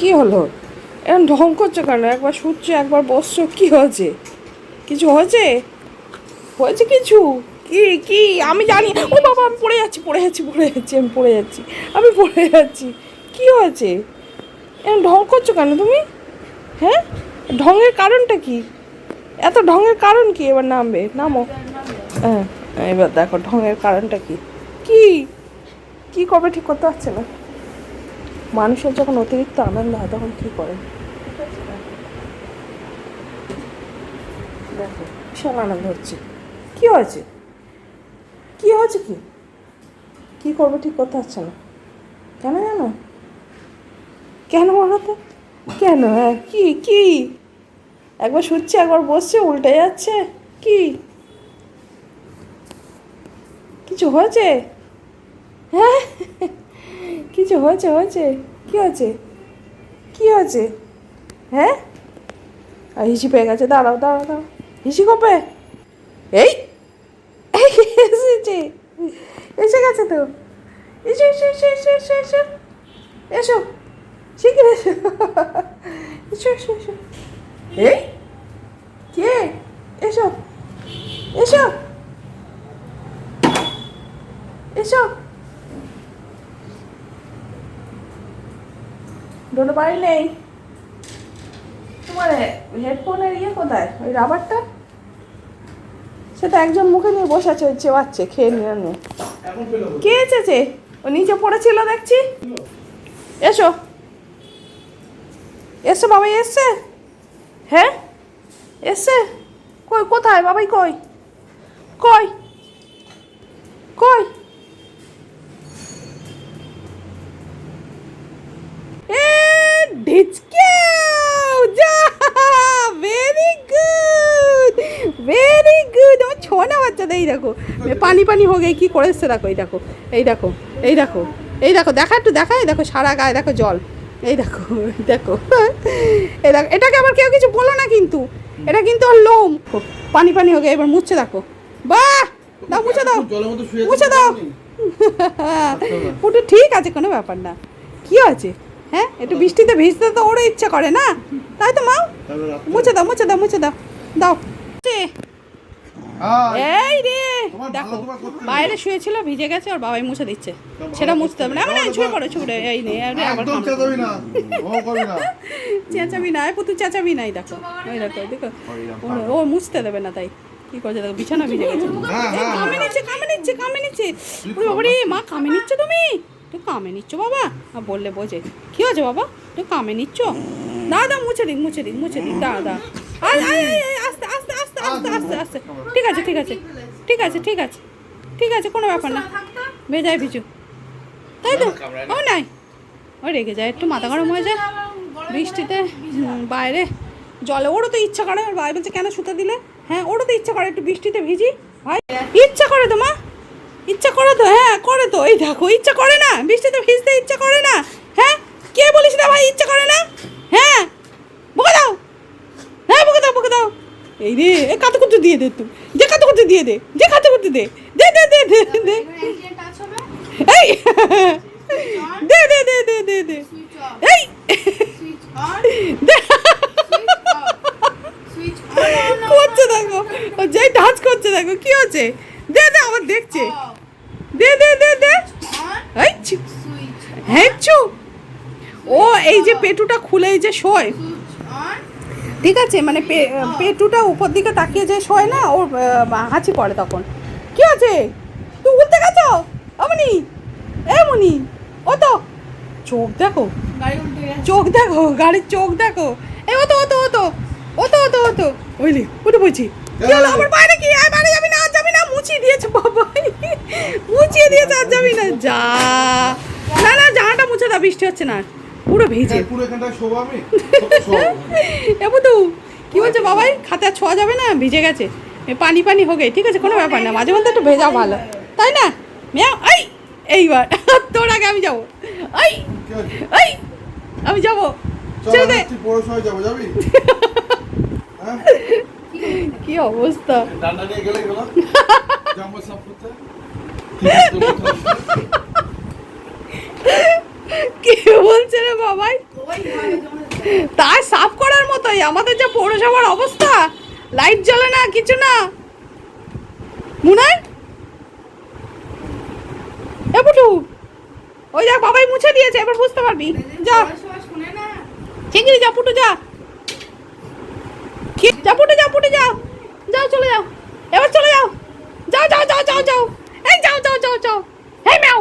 কি হলো? এরকম ঢং করছ কেন? একবার শুচ্ছো, একবার বসছো, কি হয়েছে? কিছু হয়েছে? হয়েছে কিছু? কি কি? আমি জানি। ও বাবা, আমি পড়ে যাচ্ছি পড়ে যাচ্ছি পড়ে যাচ্ছি, আমি পড়ে যাচ্ছি, আমি পড়ে যাচ্ছি। কি হয়েছে? এরকম ঢং করছ কেন তুমি? হ্যাঁ? ঢঙের কারণটা কি? এত ঢঙের কারণ কি? এবার নামবে, নামো। হ্যাঁ এবার দেখো ঢঙের কারণটা কি। কি? কি করবে ঠিক করতে পারছে না? মানুষের যখন অতিরিক্ত আনন্দ হয়, তখন কি করে? দেখো, বিশাল আনন্দ হচ্ছে। কি হয়েছে? কি হয়েছে কি? কি করব ঠিক করতে পারছে না। কেন জানো? কেন বলো তো কেন? হ্যাঁ কি কি? একবার শুচ্ছে, একবার বসছে, উল্টে যাচ্ছে। কি? কিছু হয়েছে? হ্যাঁ? কিছু হয়েছে হয়েছে? কি হয়েছে? কি হয়েছে? হ্যাঁ? আর হিসি পেয়ে গেছে। দাঁড়াও দাঁড়াও দাঁড়াও। হিসি কবে এই! এসেছে? এসে গেছে তো। এসো এসো এসো এসো এসো এসো। এসো। শিখে এসো। এসো এসো এসো। এই! কে? এসো। এসো। এসো। ডোলো বাড়ি নেই। তোমার হেডফোনের ইয়ে কোথায়? ওই রাবারটা সেটা একজন মুখে নিয়ে বসে আছে চেবাচ্ছে খেয়ে নিয়ে নিয়ে। কে এসেছে? ও নিচে পড়েছিল দেখছি। এসো। এসো বাবাই এসছে? হ্যাঁ? এসছে? কই কোথায়? বাবাই কই? কই? কই? ঢিচকেও যা ভেরি গুড ভেরি গুড আমার ছোনা বাচ্চাদের এই দেখো। পানি পানি হয়ে গিয়ে কি করে এসছে দেখো এই দেখো এই দেখো এই দেখো এই দেখো দেখা একটু দেখা এই দেখো সারা গায়ে দেখো জল। এই দেখো এই দেখো এই দেখো এটাকে আবার কেউ কিছু বলো না কিন্তু এটা কিন্তু ওর লোম। পানি পানি হয়ে গিয়ে এবার মুছছে দেখো। বাহ! দাও মুছে দাও মুছে দাও। ওটা ঠিক আছে কোনো ব্যাপার না। কি আছে হ্যাঁ একটু বৃষ্টিতে ভিজতে তো ওরও ইচ্ছা করে না। তাই তো মা? মুছে দাও মুছে দাও মুছে দাও। দাও। এই রে। দেখো বাইরে শুয়েছিল ভিজে গেছে ওর বাবাই মুছে দিচ্ছে। সেটা মুছতে হবে না। না। ছুঁয়ে পড়ো ছুঁড়ে এই নে। চেঁচাবি না। না। চেঁচাবি নাই দেখো। ওই দেখো দেখো। ও- মুছতে দেবে না তাই। কি করছে দেখো বিছানা ভিজে গেছে। হ্যাঁ হ্যাঁ কামে নিচ্ছে কামে নিচ্ছে কামে নিচ্ছে। ওরে মা কামে নিচ্ছ তুমি? তুই কামে নিচ্ছ বাবা? বললে বোঝে কি হয়েছে বাবা? তুই কামে নিচ্ছ? দা দা মুছে দিক মুছে দিক মুছে দিক দা দা আয় আয় আয়, আয়, আস্তে আস্তে আস্তে আস্তে আস্তে আস্তে। ঠিক আছে ঠিক আছে ঠিক আছে ঠিক আছে ঠিক আছে কোনো ব্যাপার না। ভেজায় ভিজু। তাই তো? ও নাই। ও রেগে যায় একটু মাথা গরম হয়ে যায়। বৃষ্টিতে বাইরে। জলে ওরও তো ইচ্ছা করে। ভাই বলছে কেন শুতে দিলে? হ্যাঁ ওরও তো ইচ্ছা করে একটু বৃষ্টিতে ভিজি। ভাই ইচ্ছা করে তো মা ইচ্ছা করে তো হ্যাঁ করে তো? এই দেখো ইচ্ছা করে না। বৃষ্টিতে ভিজতে ইচ্ছা করে না। হ্যাঁ? কে বলিস না ভাই ইচ্ছা করে না? হ্যাঁ? বকে দাও। হ্যাঁ বকে দাও বকে দাও। এই রে এ কাতে কুতু দিয়ে দে তুই যে কাতে কুতু দিয়ে দে যে কাতে কুতু দে দে দে দে দে দে। এই দে দে দে দে দে দে। এই। দে। করছে দেখো। ও যেই টাচ করছে দেখো কি হচ্ছে দে দে আবার দেখছে দে দে দে দে এই ছু। হ্যাঁ ছু। ও এই যে পেটুটা খুলেই যে শোয়। ঠিক আছে মানে পেটুটা উপর দিকে তাকিয়ে যে শোয় না ওর হাঁচি পড়ে তখন। কি আছে? তুই উঠতে গেছো? অমনি এ মনি ও তো চোখ দেখো। চোখ দেখো গাড়ির চোখ দেখো। এ ও তো ও তো ও তো ও তো ও তো ও তো। বুঝলি? উঠে বলছি আমার বাইরে কি আর বাইরে যাবি না আর যাবি না মুছিয়ে দিয়েছে মুছিয়ে দিয়েছে আর যাবি না। যা। না না জামাটা মুছে দাও বৃষ্টি হচ্ছে না। পুরো ভিজে। পুরো এখানটায় শোবো আমি। এবু তো কি বলছে বাবাই? খাতে ছোঁয়া যাবে না? ভিজে গেছে। পানি পানি হোক ঠিক আছে কোনো ব্যাপার না। মাঝে মধ্যে একটু ভেজা ভালো। তাই না? মেয়া এই এইবার। তোর আগে আমি যাব। এই এই আমি যাব। চল দে। যাব যাবি? হ্যাঁ? কি অবস্থা? ডান্ডা নিয়ে গেলে জাম্বো করতে। কে বলছে রে বাবাই। তাই সাফ করার মতোই, আমাদের যা পৌরসভার অবস্থা, লাইট জ্বলে না, কিছু না। মুনাই? এ পুটু, ওই যা বাবাই মুছে দিয়েছে, এবার বুঝতে পারবি। যা। চিংড়ি, যা পুটু, যা। যা পুটু যা পুটু, যা। যাও, চলে যাও। এবার চলে যাও। যাও যাও যাও যাও যাও। এই যাও যাও যাও যাও। এই ম্যাও।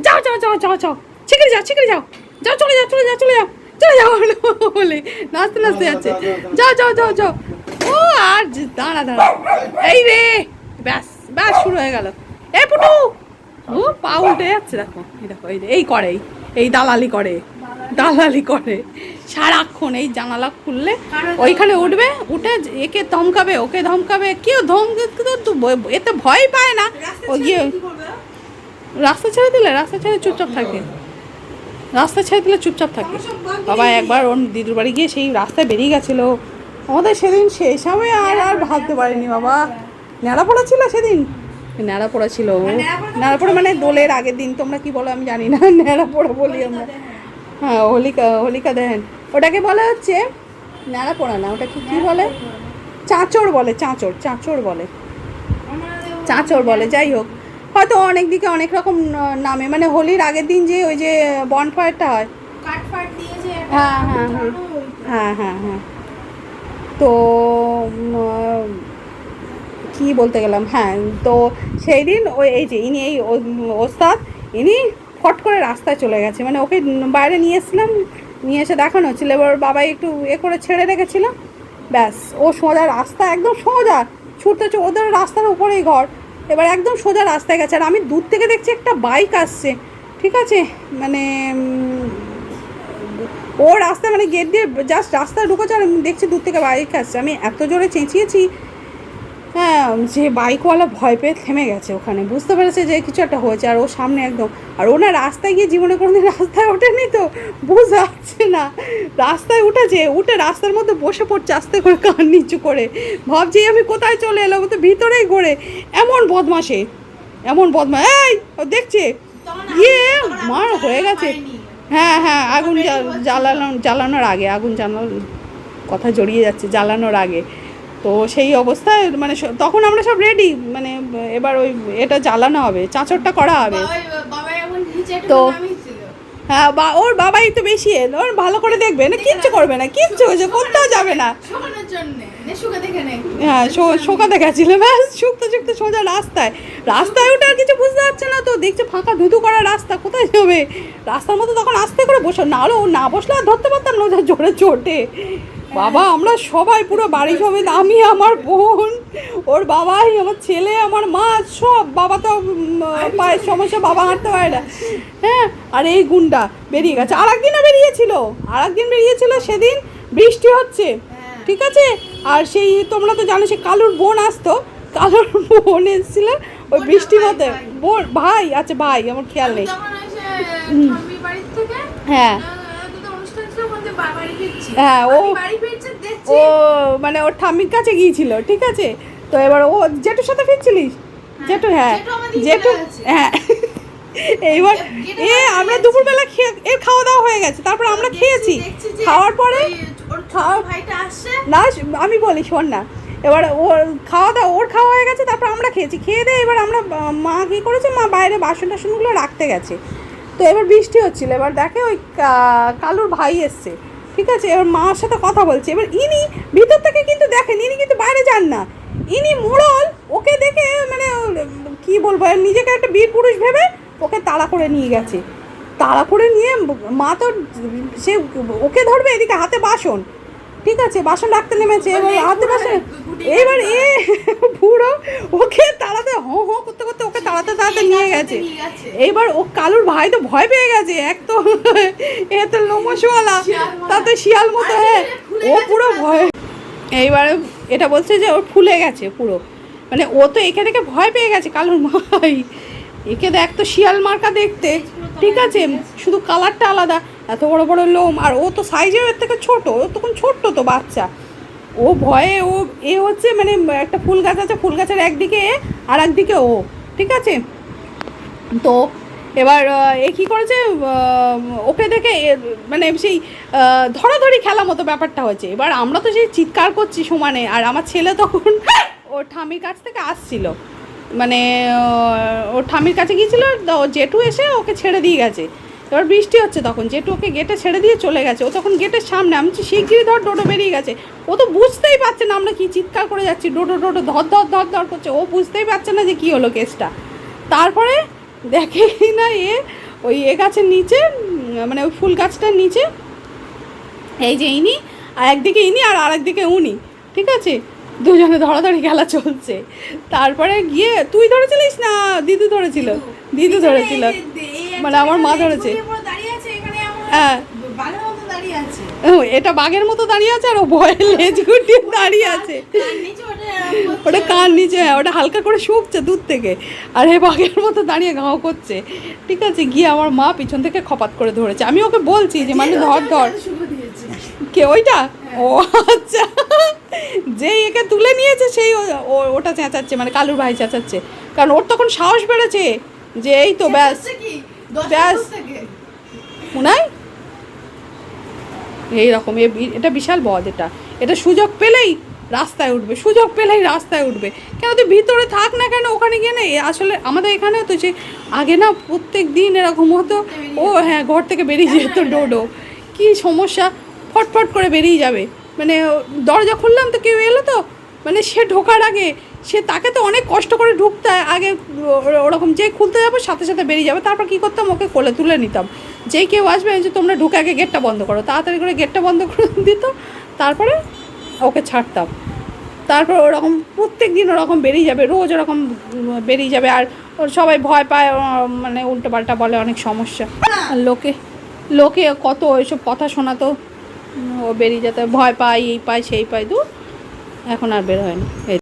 যাও যাও যাও যাও যাও। চিকড়ি যাও চিকড়ি যাও। যাও চলে যাও চলে যাও চলে যাও চলে যাও বলে নাচতে নাচতে যাচ্ছে। যাও যাও যাও যাও ও আর দাঁড়া দাঁড়া। এই রে ব্যাস ব্যাস শুরু হয়ে গেল। এ পুটু! ও পা উল্টে যাচ্ছে দেখো এই দেখো এই এই করে এই- এই দালালি করে দালালি করে। সারাক্ষণ এই জানালা খুললে ওইখানে উঠবে উঠে একে ধমকাবে ওকে ধমকাবে কেউ ধমকে এতে ভয় পায় না। ও গিয়ে রাস্তা ছেড়ে দিলে রাস্তা ছেড়ে চুপচাপ থাকে। রাস্তা ছেড়ে দিলে চুপচাপ থাকে। বাবা একবার ওর দিদুর বাড়ি গিয়ে সেই রাস্তায় বেরিয়ে গেছিল। আমাদের সেদিন সেই সময় আর আর ভাবতে পারিনি বাবা। ন্যাড়া পড়া ছিল সেদিন? ন্যাড়া পড়া ছিল ন্যাড়া পড়া মানে দোলের আগের দিন তোমরা কি বলো আমি জানি না। ন্যাড়া পড়া বলি আমরা। হ্যাঁ হোলিকা হোলিকা দেন ওটাকে বলা হচ্ছে ন্যাড়া পড়া না ওটাকে কি বলে? চাঁচড় বলে চাঁচড় চাঁচড় বলে। চাঁচড় বলে যাই হোক। হয়তো অনেক দিকে অনেক রকম নামে। মানে হোলির আগের দিন যে ওই যে বনফায়ারটা হয়। হ্যাঁ হ্যাঁ হ্যাঁ। হ্যাঁ হ্যাঁ হ্যাঁ। তো কি বলতে গেলাম? হ্যাঁ তো সেই দিন ওই এই যে ইনি এই ওস্তাদ ইনি ফট করে রাস্তায় চলে গেছে। মানে ওকে বাইরে নিয়ে এসেছিলাম নিয়ে এসে দেখানো হচ্ছিল। এবার বাবাই একটু এ করে ছেড়ে রেখেছিল। ব্যাস ও সোজা রাস্তা একদম সোজা। ছুটতে ছুটে ওদের রাস্তার উপরেই ঘর। এবার একদম সোজা রাস্তায় গেছে। আর আমি দূর থেকে দেখছি একটা বাইক আসছে। ঠিক আছে? মানে ও রাস্তা মানে গেট দিয়ে জাস্ট রাস্তায় ঢুকেছে আর দেখছি দূর থেকে বাইক আসছে। আমি এত জোরে চেঁচিয়েছি হ্যাঁ যে বাইকওয়ালা ভয় পেয়ে থেমে গেছে ওখানে। বুঝতে পেরেছে যে কিছু একটা হয়েছে আর ও সামনে একদম। আর ও না রাস্তায় গিয়ে জীবনে কোনোদিন রাস্তায় ওঠেনি তো বোঝা যাচ্ছে না। রাস্তায় উঠেছে, উঠে রাস্তার মধ্যে বসে পড়ছে আস্তে করে কান নিচু করে। ভাবছি আমি কোথায় চলে এলাম তো ভিতরেই ঘোরে। এমন বদমাসে এমন বদমা এই দেখছে? ইয়ে মার হয়ে গেছে। হ্যাঁ হ্যাঁ আগুন জ্বা- জ্বালানো, জ্বালানোর আগে, আগুন জ্বালানো কথা জড়িয়ে যাচ্ছে, জ্বালানোর আগে। তো সেই অবস্থায় মানে তখন আমরা সব রেডি মানে এবার ওই এটা জ্বালানো হবে চাঁচরটা করা হবে। তো- হ্যাঁ বা ওর বাবাই তো বেশি এলো ওর ভালো করে দেখবে না কিচ্ছু করবে না কিচ্ছু হয়েছে কোথাও যাবে না। হ্যাঁ শো- শোকাতে গেছিল ব্যাস শুকতে শুকতে সোজা রাস্তায়। রাস্তায় উঠে আর কিছু বুঝতে পারছে না তো দেখছে ফাঁকা ধুধু করা রাস্তা কোথায় যাবে? রাস্তার মতো তখন আস্তে করে বসো না হলে ও না বসলে আর ধরতে পারতাম না ও যা জোরে চোটে। বাবা আমরা সবাই পুরো বাড়ি সমেত আমি আমার বোন ওর বাবাই আমার ছেলে আমার মা সব বাবা তো পায়ের সমস্যা বাবা হাঁটতে পারে না। হ্যাঁ আর এই গুন্ডা বেরিয়ে গেছে। আর একদিনও বেরিয়েছিল আর একদিন বেরিয়েছিল সেদিন বৃষ্টি হচ্ছে ঠিক আছে? আর সেই তোমরা তো জানো সে কালুর বোন আসতো কালুর বোন এসেছিল ওই বৃষ্টির মধ্যে। বোন ভাই আচ্ছা ভাই আমার খেয়াল নেই। হ্যাঁ। হ্যাঁ, ও- ও মানে ওর ঠাম্মির কাছে গিয়েছিল ঠিক আছে? তো এবার ও জেঠুর সাথে ফিরছিলিস? জেঠু হ্যাঁ। জেঠু আমাদের জেঠু। হ্যাঁ। এইবার এ আমরা দুপুরবেলা খেয়ে এর খাওয়া দাওয়া হয়ে গেছে তারপর আমরা খেয়েছি। খাওয়ার পরে না আমি বলি শোন না। এবার ওর খাওয়া দাওয়া ওর খাওয়া হয়ে গেছে তারপর আমরা খেয়েছি। খেয়ে দিয়ে এবার আমরা মা কী করেছে? মা বাইরে বাসন টাসনগুলো রাখতে গেছে। তো এবার বৃষ্টি হচ্ছিল এবার দেখে ওই কালুর ভাই এসছে। ঠিক আছে, এবার মার সাথে কথা বলছে। এবার ইনি ভিতর থেকে কিন্তু দেখেন, ইনি কিন্তু বাইরে যান না। ইনি মোড়ল, ওকে দেখে মানে কি বলব নিজেকে একটা বীর পুরুষ ভেবে ওকে তাড়া করে নিয়ে গেছে। তাড়া করে নিয়ে মা তো, সে ওকে ধরবে এদিকে হাতে বাসন। ঠিক আছে বাসন রাখতে নেমেছে এবার হাতে বাসন এবার এ পুরো ওকে তাড়াতে হ হো করতে করতে ওকে তাড়াতে তাড়াতে নিয়ে গেছে। এইবার ও কালুর ভাই তো ভয় পেয়ে গেছে এক তো এ তো লোমসওয়ালা তাতে শিয়াল মতো হ্যাঁ ও পুরো ভয় এইবার এটা বলছে যে ওর ফুলে গেছে পুরো। মানে ও তো দেখে ভয় পেয়ে গেছে কালুর ভাই। একে দেখ তো শিয়াল মার্কা দেখতে। ঠিক আছে, শুধু কালারটা আলাদা, এত বড় বড় লোম, আর ও তো সাইজেও এর থেকে ছোট, ও তখন ছোট্ট তো বাচ্চা। ও ভয়ে ও, এ হচ্ছে মানে একটা ফুল গাছ আছে, ফুল গাছের একদিকে এ, আর একদিকে ও। ঠিক আছে? তো এবার এ কী করেছে? ওকে দেখে মানে সেই ধরাধরি খেলা মতো ব্যাপারটা হয়েছে। এবার আমরা তো সেই চিৎকার করছি সমানে, আর আমার ছেলে তখন ওর ঠামির কাছ থেকে আসছিল। মানে ওর ঠামির কাছে গিয়েছিল, ও জেঠু এসে ওকে ছেড়ে দিয়ে গেছে। এবার বৃষ্টি হচ্ছে তখন, জেঠু ওকে গেটে ছেড়ে দিয়ে চলে গেছে। ও তখন গেটের সামনে, আমি শিগগিরই ধর ডোডো বেরিয়ে গেছে। ও তো বুঝতেই পারছে না, আমরা কি চিৎকার করে যাচ্ছি ডোডো ডোডো ধর ধর ধর ধর করছে। ও বুঝতেই পারছে না যে কী হলো কেসটা। তারপরে দেখে না এ, ওই এ গাছের নিচে মানে ওই ফুল গাছটার নিচে, এই যে ইনি, আর একদিকে ইনি আর আরেকদিকে উনি, ঠিক আছে? দুজনে ধরাধরি খেলা চলছে। তারপরে গিয়ে তুই ধরেছিলিস না? দিদু ধরেছিল। দিদু। ধরেছিল। মানে আমার মা ধরেছে। হ্যাঁ। এটা বাঘের মতো দাঁড়িয়ে আছে আর ও ভয়ে লেজ গুটিয়ে দাঁড়িয়ে আছে। ওটা কান নিচে হ্যাঁ ওটা হালকা করে শুকছে দূর থেকে। আর এ বাঘের মতো দাঁড়িয়ে ঘাও করছে। ঠিক আছে গিয়ে আমার মা পিছন থেকে খপাত করে ধরেছে। আমি ওকে বলছি যে মানে ধর ধর। কে ওইটা? ও আচ্ছা। যেই একে তুলে নিয়েছে সেই ওটা চেঁচাচ্ছে মানে কালুর ভাই চেঁচাচ্ছে। কারণ ওর তখন সাহস বেড়েছে যে এই তো ব্যাস ব্যাস। শোনাই এইরকম এটা বিশাল বদ এটা। এটা সুযোগ পেলেই রাস্তায় উঠবে সুযোগ পেলেই রাস্তায় উঠবে। কেন তুই ভিতরে থাক না কেন ওখানে গিয়ে না আসলে আমাদের এখানে তো যে আগে না প্রত্যেক দিন এরকম হতো ও হ্যাঁ ঘর থেকে বেরিয়ে যেত ডোডো। কি সমস্যা? ফটফট করে বেরিয়ে যাবে। মানে দরজা খুললাম তো কেউ এলো তো মানে সে ঢোকার আগে, সে তাকে তো অনেক কষ্ট করে ঢুকতে আগে ওরকম যে খুলতে যাব সাথে সাথে বেরিয়ে যাবে, তারপর কী করতাম, ওকে কোলে তুলে নিতাম। যেই কেউ আসবে যে তোমরা ঢুকে আগে গেটটা বন্ধ করো, তাড়াতাড়ি করে গেটটা বন্ধ করে দিত, তারপরে ওকে ছাড়তাম। তারপর ওরকম প্রত্যেক দিন ওরকম বেরিয়ে যাবে, রোজ ওরকম বেরিয়ে যাবে, আর ওর সবাই ভয় পায় মানে উল্টো পাল্টা বলে অনেক সমস্যা। লোকে লোকে কত ওইসব কথা শোনাতো। ও বেরিয়ে যেতে ভয় পায়, এই পায়, সেই পায় দু এখন আর বের হয় না।